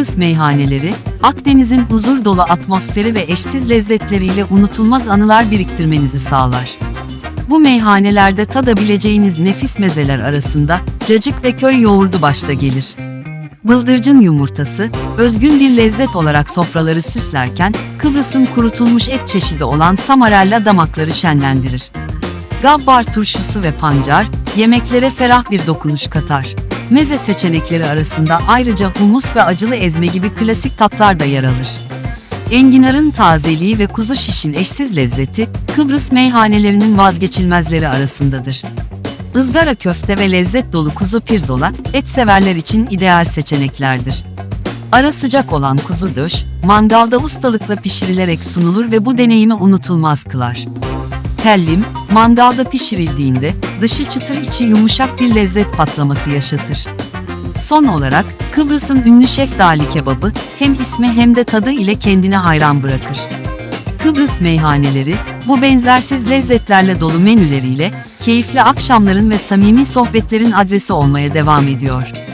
Kıbrıs meyhaneleri, Akdeniz'in huzur dolu atmosferi ve eşsiz lezzetleriyle unutulmaz anılar biriktirmenizi sağlar. Bu meyhanelerde tadabileceğiniz nefis mezeler arasında cacık ve köy yoğurdu başta gelir. Bıldırcın yumurtası, özgün bir lezzet olarak sofraları süslerken, Kıbrıs'ın kurutulmuş et çeşidi olan samarella damakları şenlendirir. Gabbar turşusu ve pancar, yemeklere ferah bir dokunuş katar. Meze seçenekleri arasında ayrıca humus ve acılı ezme gibi klasik tatlar da yer alır. Enginarın tazeliği ve kuzu şişin eşsiz lezzeti, Kıbrıs meyhanelerinin vazgeçilmezleri arasındadır. Izgara köfte ve lezzet dolu kuzu pirzola, et severler için ideal seçeneklerdir. Ara sıcak olan kuzu döş, mangalda ustalıkla pişirilerek sunulur ve bu deneyimi unutulmaz kılar. Hellim, mangalda pişirildiğinde dışı çıtır içi yumuşak bir lezzet patlaması yaşatır. Son olarak, Kıbrıs'ın ünlü şeftali kebabı, hem ismi hem de tadı ile kendine hayran bırakır. Kıbrıs meyhaneleri, bu benzersiz lezzetlerle dolu menüleriyle, keyifli akşamların ve samimi sohbetlerin adresi olmaya devam ediyor.